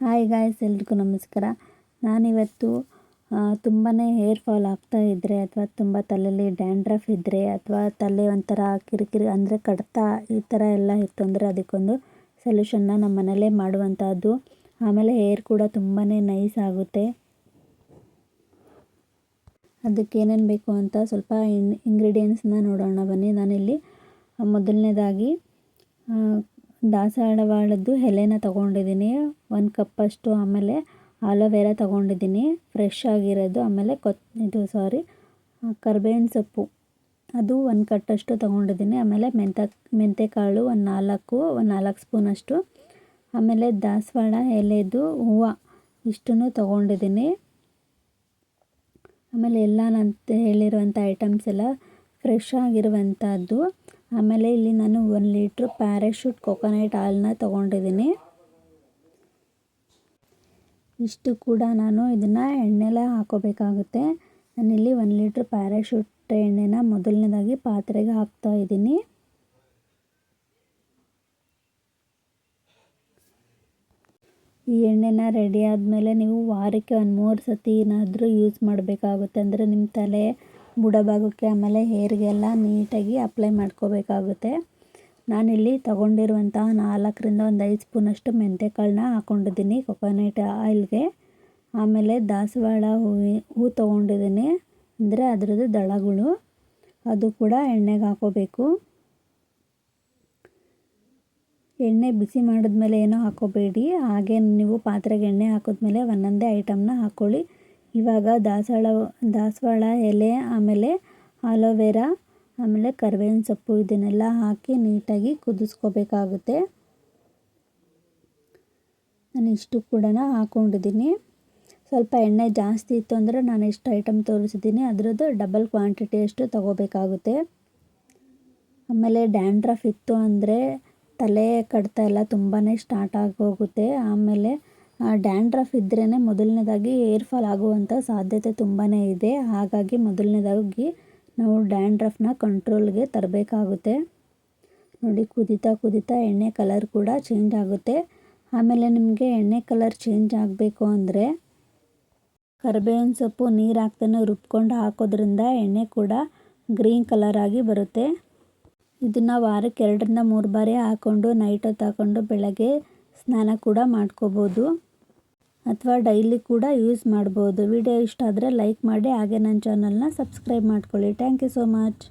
Hi guys ಎಲ್ರಿಗೂ ನಮಸ್ಕಾರ. ನಾನಿವತ್ತು ತುಂಬಾ ಹೇರ್ ಫಾಲ್ ಆಗ್ತಾ ಇದ್ದರೆ ಅಥವಾ ತುಂಬ ತಲೆಯಲ್ಲಿ ಡ್ಯಾಂಡ್ರಫ್ ಇದ್ದರೆ ಅಥವಾ ತಲೆ ಒಂಥರ ಕಿರಿಕಿರಿ ಅಂದರೆ ಕಡ್ತ ಈ ಥರ ಎಲ್ಲ ಇತ್ತು ಅಂದರೆ ಅದಕ್ಕೊಂದು ಸೊಲ್ಯೂಷನ್ನ ನಮ್ಮ ಮನೇಲೇ ಮಾಡುವಂಥದ್ದು ಆಮೇಲೆ ಹೇರ್ ಕೂಡ ತುಂಬಾ ನೈಸ್ ಆಗುತ್ತೆ. ಅದಕ್ಕೆ ಏನೇನು ಬೇಕು ಅಂತ ಸ್ವಲ್ಪ ಇನ್ ಇಂಗ್ರೀಡಿಯೆಂಟ್ಸ್ನ ನೋಡೋಣ ಬನ್ನಿ. ನಾನಿಲ್ಲಿ ಮೊದಲನೇದಾಗಿ ದಾಸವಾಳದ್ದು ಎಲೆನ ತೊಗೊಂಡಿದ್ದೀನಿ. ಒಂದು ಕಪ್ಪಷ್ಟು ಆಮೇಲೆ ಆಲೋವೆರಾ ತೊಗೊಂಡಿದ್ದೀನಿ. ಫ್ರೆಶ್ ಆಗಿರೋದು. ಆಮೇಲೆ ಕೊತ್, ಇದು ಸಾರಿ ಕರ್ಬೇವಿನ ಸೊಪ್ಪು. ಅದು ಒಂದು ಕಟ್ಟಷ್ಟು ತೊಗೊಂಡಿದ್ದೀನಿ. ಆಮೇಲೆ ಮೆಂತ ಮೆಂತ್ಯಕಾಳು ಒಂದು ನಾಲ್ಕು ಒಂದು ನಾಲ್ಕು ಸ್ಪೂನಷ್ಟು. ಆಮೇಲೆ ದಾಸವಾಳ ಎಲೆದು ಹೂವು ಇಷ್ಟನ್ನು ತೊಗೊಂಡಿದ್ದೀನಿ. ಆಮೇಲೆ ಎಲ್ಲ ನಾನು ಹೇಳಿರುವಂಥ ಐಟಮ್ಸ್ ಎಲ್ಲ ಫ್ರೆಶ್ ಆಗಿರುವಂಥದ್ದು. ಆಮೇಲೆ ಇಲ್ಲಿ ನಾನು ಒನ್ ಲೀಟ್ರ್ ಪ್ಯಾರಾಶೂಟ್ ಕೊಕೊನಟ್ ಆಯಿಲ್ನ ತೊಗೊಂಡಿದ್ದೀನಿ. ಇಷ್ಟು ಕೂಡ ನಾನು ಇದನ್ನು ಎಣ್ಣೆಲೆ ಹಾಕೋಬೇಕಾಗುತ್ತೆ. ನಾನಿಲ್ಲಿ ಒಂದು ಲೀಟ್ರ್ ಪ್ಯಾರಾಶೂಟ್ ಎಣ್ಣೆನ ಮೊದಲನೇದಾಗಿ ಪಾತ್ರೆಗೆ ಹಾಕ್ತಾ ಇದ್ದೀನಿ. ಈ ಎಣ್ಣೆನ ರೆಡಿ ಆದಮೇಲೆ ನೀವು ವಾರಕ್ಕೆ ಒಂದು ಮೂರು ಸತಿ ಏನಾದರೂ ಯೂಸ್ ಮಾಡಬೇಕಾಗುತ್ತೆ ಅಂದರೆ ನಿಮ್ಮ ತಲೆ ಬುಡಭಾಗಕ್ಕೆ ಆಮೇಲೆ ಹೇರಿಗೆಲ್ಲ ನೀಟಾಗಿ ಅಪ್ಲೈ ಮಾಡ್ಕೋಬೇಕಾಗುತ್ತೆ. ನಾನಿಲ್ಲಿ ತಗೊಂಡಿರುವಂತಹ ನಾಲ್ಕರಿಂದ ಒಂದು ಐದು ಸ್ಪೂನಷ್ಟು ಮೆಂತ್ಯಕಾಳನ್ನ ಹಾಕ್ಕೊಂಡಿದ್ದೀನಿ ಕೊಕೊನಟ್ ಆಯಿಲ್ಗೆ ಆಮೇಲೆ ದಾಸವಾಳ ಹೂವಿ, ಹೂ ತೊಗೊಂಡಿದ್ದೀನಿ, ಅಂದರೆ ಅದರದ್ದು ದಳಗಳು. ಅದು ಕೂಡ ಎಣ್ಣೆಗೆ ಹಾಕೋಬೇಕು. ಎಣ್ಣೆ ಬಿಸಿ ಮಾಡಿದ್ಮೇಲೆ ಏನೂ ಹಾಕೋಬೇಡಿ. ಹಾಗೆ ನೀವು ಪಾತ್ರೆಗೆ ಎಣ್ಣೆ ಹಾಕಿದ್ಮೇಲೆ ಒಂದೊಂದೇ ಐಟಮ್ನ ಹಾಕ್ಕೊಳ್ಳಿ ಇವಾಗ ದಾಸವಾಳ ದಾಸವಾಳ ಎಲೆ, ಆಮೇಲೆ ಆಲೋವೆರಾ, ಆಮೇಲೆ ಕರ್ಬೇವಿನ ಸೊಪ್ಪು ಇದನ್ನೆಲ್ಲ ಹಾಕಿ ನೀಟಾಗಿ ಕುದಿಸ್ಕೋಬೇಕಾಗುತ್ತೆ. ನಾನು ಇಷ್ಟು ಕೂಡ ಹಾಕ್ಕೊಂಡಿದ್ದೀನಿ ಸ್ವಲ್ಪ ಎಣ್ಣೆ ಜಾಸ್ತಿ ಇತ್ತು ಅಂದರೆ ನಾನು ಎಷ್ಟು ಐಟಮ್ ತೋರಿಸಿದ್ದೀನಿ. ಅದರದ್ದು ಡಬಲ್ ಕ್ವಾಂಟಿಟಿಯಷ್ಟು ತೊಗೋಬೇಕಾಗುತ್ತೆ. ಆಮೇಲೆ ಡ್ಯಾಂಡ್ರಫ್ ಇತ್ತು ಅಂದರೆ ತಲೆ ಕಡ್ತ ಎಲ್ಲ ತುಂಬಾ ಸ್ಟಾರ್ಟ್ ಆಗೋಗುತ್ತೆ. ಆಮೇಲೆ ಡ್ಯಾಂಡ್ರಫ್ ಇದ್ರೇ ಮೊದಲನೇದಾಗಿ ಏರ್ ಫಾಲ್ ಆಗುವಂಥ ಸಾಧ್ಯತೆ ತುಂಬಾ ಇದೆ. ಹಾಗಾಗಿ ಮೊದಲನೇದಾಗಿ ನಾವು ಡ್ಯಾಂಡ್ರಫ್ನ ಕಂಟ್ರೋಲ್ಗೆ ತರಬೇಕಾಗುತ್ತೆ. ನೋಡಿ, ಕುದಿತಾ ಕುದಿತಾ ಎಣ್ಣೆ ಕಲರ್ ಕೂಡ ಚೇಂಜ್ ಆಗುತ್ತೆ. ಆಮೇಲೆ ನಿಮಗೆ ಎಣ್ಣೆ ಕಲರ್ ಚೇಂಜ್ ಆಗಬೇಕು ಅಂದರೆ ಕರಿಬೇವಿನ ಸೊಪ್ಪು ನೀರು ಹಾಕ್ತಾನೆ ರುಬ್ಕೊಂಡು ಹಾಕೋದ್ರಿಂದ ಎಣ್ಣೆ ಕೂಡ ಗ್ರೀನ್ ಕಲರ್ ಆಗಿ ಬರುತ್ತೆ. ಇದನ್ನು ವಾರಕ್ಕೆ ಎರಡರಿಂದ ಮೂರು ಬಾರಿ ಹಾಕ್ಕೊಂಡು ನೈಟ್ ಹೊತ್ತು ಹಾಕ್ಕೊಂಡು ಬೆಳಗ್ಗೆ ಸ್ನಾನ ಕೂಡ ಮಾಡ್ಕೋಬೋದು. ಅಥವಾ ಡೈಲಿ ಕೂಡ ಯೂಸ್ ಮಾಡ್ಬೋದು. ವಿಡಿಯೋ ಇಷ್ಟ ಆದರೆ ಲೈಕ್ ಮಾಡಿ, ಹಾಗೆ ನನ್ನ ಚಾನಲ್ನ ಸಬ್ಸ್ಕ್ರೈಬ್ ಮಾಡ್ಕೊಳ್ಳಿ. Thank you so much